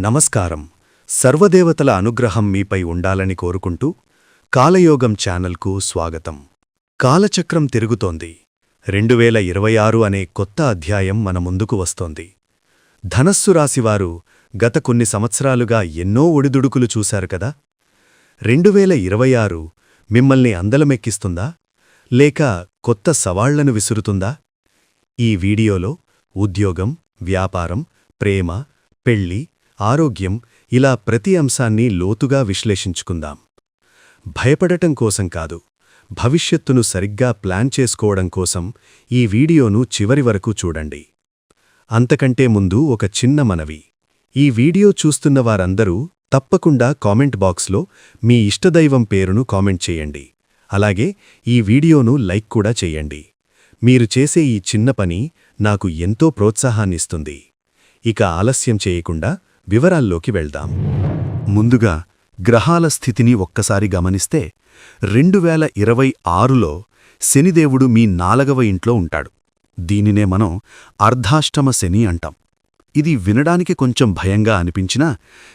నమస్కారం. సర్వదేవతల అనుగ్రహం మీపై ఉండాలని కోరుకుంటూ కాలయోగం ఛానల్కు స్వాగతం. కాలచక్రం తిరుగుతోంది. రెండు వేల ఇరవై ఆరు అనే కొత్త అధ్యాయం మన ముందుకు వస్తోంది. ధనస్సు రాశివారు గత కొన్ని సంవత్సరాలుగా ఎన్నో ఒడిదుడుకులు చూశారు కదా? రెండు వేల ఇరవై ఆరు మిమ్మల్ని అందలమెక్కిస్తుందా? లేక కొత్త సవాళ్ళను విసురుతుందా? ఈ వీడియోలో ఉద్యోగం వ్యాపారం ప్రేమ పెళ్ళి ఆరోగ్యం ఇలా ప్రతి అంశాన్ని లోతుగా విశ్లేషించుకుందాం. భయపడటం కోసం కాదు భవిష్యత్తును సరిగ్గా ప్లాన్ చేసుకోవడం కోసం ఈ వీడియోను చివరి వరకు చూడండి. అంతకంటే ముందు ఒక చిన్న మనవి. ఈ వీడియో చూస్తున్న వారందరూ తప్పకుండా కామెంట్ బాక్స్లో మీ ఇష్టదైవం పేరును కామెంట్ చేయండి. అలాగే ఈ వీడియోను లైక్ కూడా చేయండి. మీరు చేసే ఈ చిన్న పని నాకు ఎంతో ప్రోత్సాహాన్నిస్తుంది. ఇక ఆలస్యం చేయకుండా వివరాల్లోకి వెళ్దాం. ముందుగా గ్రహాల స్థితిని ఒక్కసారి గమనిస్తే రెండు వేల ఇరవై ఆరులో శనిదేవుడు మీ నాలుగవ ఇంట్లో ఉంటాడు. దీనినే మనం అర్ధాష్టమ శని అంటాం. ఇది వినడానికి కొంచెం భయంగా అనిపించినా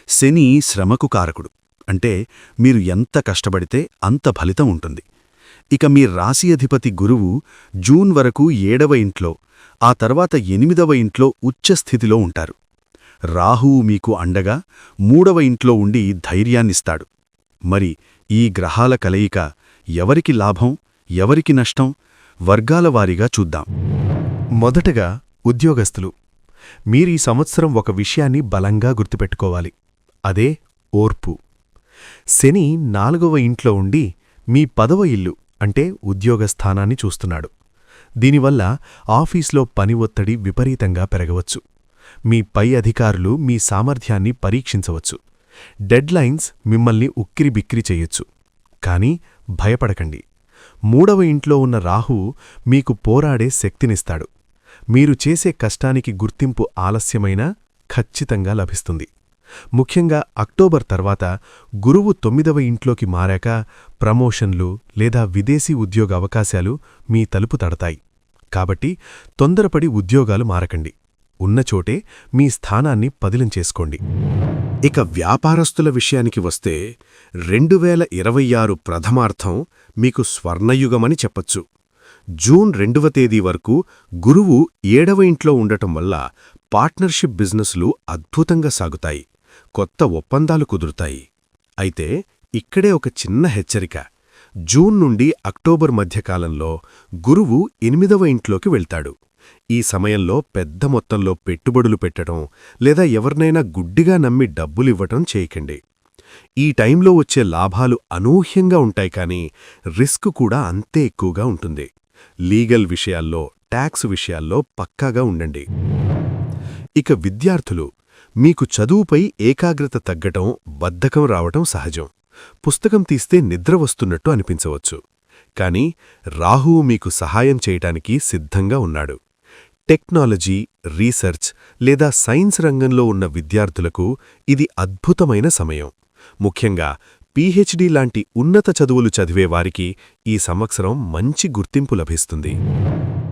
శని శ్రమకు కారకుడు. అంటే మీరు ఎంత కష్టపడితే అంత ఫలితం ఉంటుంది. ఇక మీ రాశి అధిపతి గురువు జూన్ వరకు ఏడవ ఇంట్లో ఆ తర్వాత ఎనిమిదవ ఇంట్లో ఉచ్చస్థితిలో ఉంటారు. రాహువు మీకు అండగా మూడవ ఇంట్లో ఉండి ధైర్యాన్నిస్తాడు. మరి ఈ గ్రహాల కలయిక ఎవరికి లాభం ఎవరికి నష్టం? వర్గాల వారీగా చూద్దాం. మొదటగా ఉద్యోగస్తులు. మీరీ సంవత్సరం ఒక విషయాన్ని బలంగా గుర్తుపెట్టుకోవాలి. అదే ఓర్పు. శని నాలుగవ ఇంట్లో ఉండి మీ పదవ ఇల్లు అంటే ఉద్యోగస్థానాన్ని చూస్తున్నాడు. దీనివల్ల ఆఫీస్లో పని ఒత్తిడి విపరీతంగా పెరగవచ్చు. మీ పై అధికారులు మీ సామర్థ్యాన్ని పరీక్షించవచ్చు. డెడ్లైన్స్ మిమ్మల్ని ఉక్కిరిబిక్కిరి చెయ్యొచ్చు కాని భయపడకండి. మూడవ ఇంట్లో ఉన్న రాహువు మీకు పోరాడే శక్తినిస్తాడు. మీరు చేసే కష్టానికి గుర్తింపు ఆలస్యమైనా ఖచ్చితంగా లభిస్తుంది. ముఖ్యంగా అక్టోబర్ తర్వాత గురువు తొమ్మిదవ ఇంట్లోకి మారాక ప్రమోషన్లు లేదా విదేశీ ఉద్యోగ అవకాశాలు మీ తలుపు తడతాయి. కాబట్టి తొందరపడి ఉద్యోగాలు మారకండి. ఉన్నచోటే మీ స్థానాన్ని పదిలం చేసుకోండి. ఇక వ్యాపారస్తుల విషయానికి వస్తే రెండు వేల ఇరవై ఆరు ప్రథమార్థం మీకు స్వర్ణయుగమని చెప్పచ్చు. జూన్ రెండవ తేదీ వరకు గురువు ఏడవ ఇంట్లో ఉండటం వల్ల పార్ట్నర్షిప్ బిజినెస్లు అద్భుతంగా సాగుతాయి. కొత్త ఒప్పందాలు కుదురుతాయి. అయితే ఇక్కడే ఒక చిన్న హెచ్చరిక. జూన్ నుండి అక్టోబర్ మధ్యకాలంలో గురువు ఎనిమిదవ ఇంట్లోకి వెళ్తాడు. ఈ సమయంలో పెద్ద మొత్తంలో పెట్టుబడులు పెట్టడం లేదా ఎవరినైనా గుడ్డిగా నమ్మి డబ్బులివ్వటం చేయకండి. ఈ టైంలో వచ్చే లాభాలు అనూహ్యంగా ఉంటాయి కానీ రిస్క్ కూడా అంతే ఎక్కువగా ఉంటుంది. లీగల్ విషయాల్లో ట్యాక్స్ విషయాల్లో పక్కాగా ఉండండి. ఇక విద్యార్థులు మీకు చదువుపై ఏకాగ్రత తగ్గటం బద్ధకం రావటం సహజం. పుస్తకం తీస్తే నిద్ర వస్తున్నట్టు అనిపించవచ్చు. కాని రాహువు మీకు సహాయం చేయటానికి సిద్ధంగా ఉన్నాడు. టెక్నాలజీ రీసెర్చ్ లేదా సైన్స్ రంగంలో ఉన్న విద్యార్థులకు ఇది అద్భుతమైన సమయం. ముఖ్యంగా పీహెచ్డీ లాంటి ఉన్నత చదువులు చదివేవారికి ఈ సంవత్సరం మంచి గుర్తింపు లభిస్తుంది.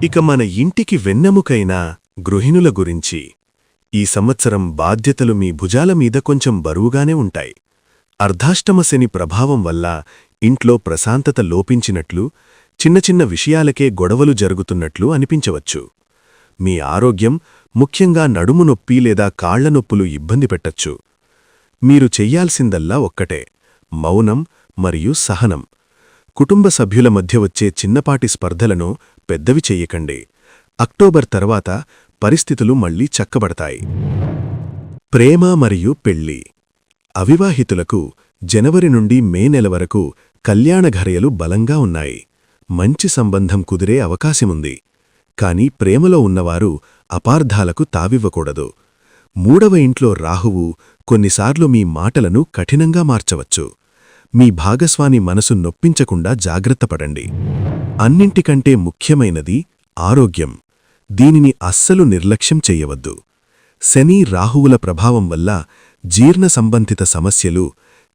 ఇక మన ఇంటికి వెన్నెముకైన గృహిణుల గురించి. ఈ సంవత్సరం బాధ్యతలు మీ భుజాల మీద కొంచెం బరువుగానే ఉంటాయి. అర్ధాష్టమశని ప్రభావం వల్ల ఇంట్లో ప్రశాంతత లోపించినట్లు చిన్న చిన్న విషయాలకే గొడవలు జరుగుతున్నట్లు అనిపించవచ్చు. మీ ఆరోగ్యం ముఖ్యంగా నడుము నొప్పి లేదా కాళ్ళ నొప్పులు ఇబ్బంది పెట్టచ్చు. మీరు చెయ్యాల్సిందల్లా ఒక్కటే మౌనం మరియు సహనం. కుటుంబ సభ్యుల మధ్య వచ్చే చిన్నపాటి స్పర్ధలను పెద్దవి చెయ్యకండి. అక్టోబర్ తర్వాత పరిస్థితులు మళ్ళీ చక్కబడతాయి. ప్రేమ మరియు పెళ్ళి అవివాహితులకు జనవరి నుండి మే నెల వరకు కళ్యాణఘరయలు బలంగా ఉన్నాయి. మంచి సంబంధం కుదిరే అవకాశముంది. కాని ప్రేమలో ఉన్నవారు అపార్థాలకు తావివ్వకూడదు. మూడవ ఇంట్లో రాహువు కొన్నిసార్లు మీ మాటలను కఠినంగా మార్చవచ్చు. మీ భాగస్వామి మనసు నొప్పించకుండా జాగ్రత్తపడండి అన్నింటికంటే ముఖ్యమైనది ఆరోగ్యం. దీనిని అస్సలు నిర్లక్ష్యం చెయ్యవద్దు శని రాహువుల ప్రభావం వల్ల జీర్ణ సంబంధిత సమస్యలు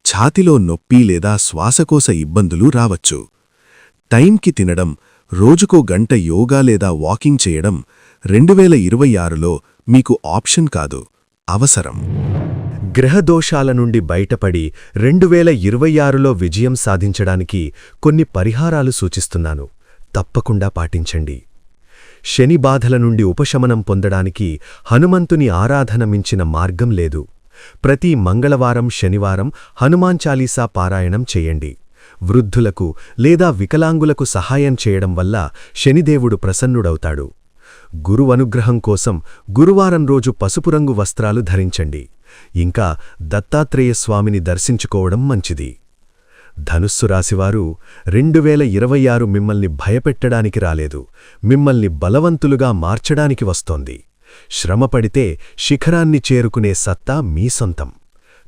ఛాతిలో నొప్పి లేదా శ్వాసకోశ ఇబ్బందులు రావచ్చు. టైంకి తినడం రోజుకో గంట యోగా లేదా వాకింగ్ చేయడం రెండువేల ఇరవై ఆరులో మీకు ఆప్షన్ కాదు అవసరం. గ్రహదోషాల నుండి బయటపడి రెండు వేల ఇరవై ఆరులో విజయం సాధించడానికి కొన్ని పరిహారాలు సూచిస్తున్నాను. తప్పకుండా పాటించండి. శని బాధల నుండి ఉపశమనం పొందడానికి హనుమంతుని ఆరాధన మించిన మార్గం లేదు. ప్రతి మంగళవారం శనివారం హనుమాన్ చాలీసా పారాయణం చేయండి. వృద్ధులకు లేదా వికలాంగులకు సహాయం చేయడం వల్ల శనిదేవుడు ప్రసన్నుడవుతాడు. గురువనుగ్రహం కోసం గురువారం రోజు పసుపు రంగు వస్త్రాలు ధరించండి. ఇంకా దత్తాత్రేయ స్వామిని దర్శించుకోవడం మంచిది. ధనుస్సు రాశివారు రెండు వేల ఇరవై ఆరు మిమ్మల్ని భయపెట్టడానికి రాలేదు. మిమ్మల్ని బలవంతులుగా మార్చడానికి వస్తోంది. శ్రమపడితే శిఖరాన్ని చేరుకునే సత్తా మీ సొంతం.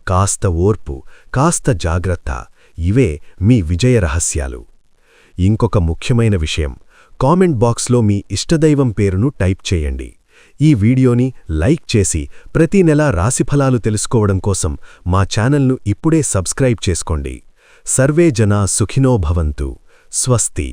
కాస్త ఓర్పు కాస్త జాగ్రత్త ఇవే మీ విజయ రహస్యాలు. ఇంకొక ముఖ్యమైన విషయం కామెంట్ బాక్స్లో మీ ఇష్టదైవం పేరును టైప్ చేయండి. ఈ వీడియోని లైక్ చేసి ప్రతి నెలా రాశిఫలాలు తెలుసుకోవడం కోసం మా ఛానల్ను ఇప్పుడే సబ్స్క్రైబ్ చేసుకోండి. సర్వే జనా సుఖినో భవంతు. స్వస్తి.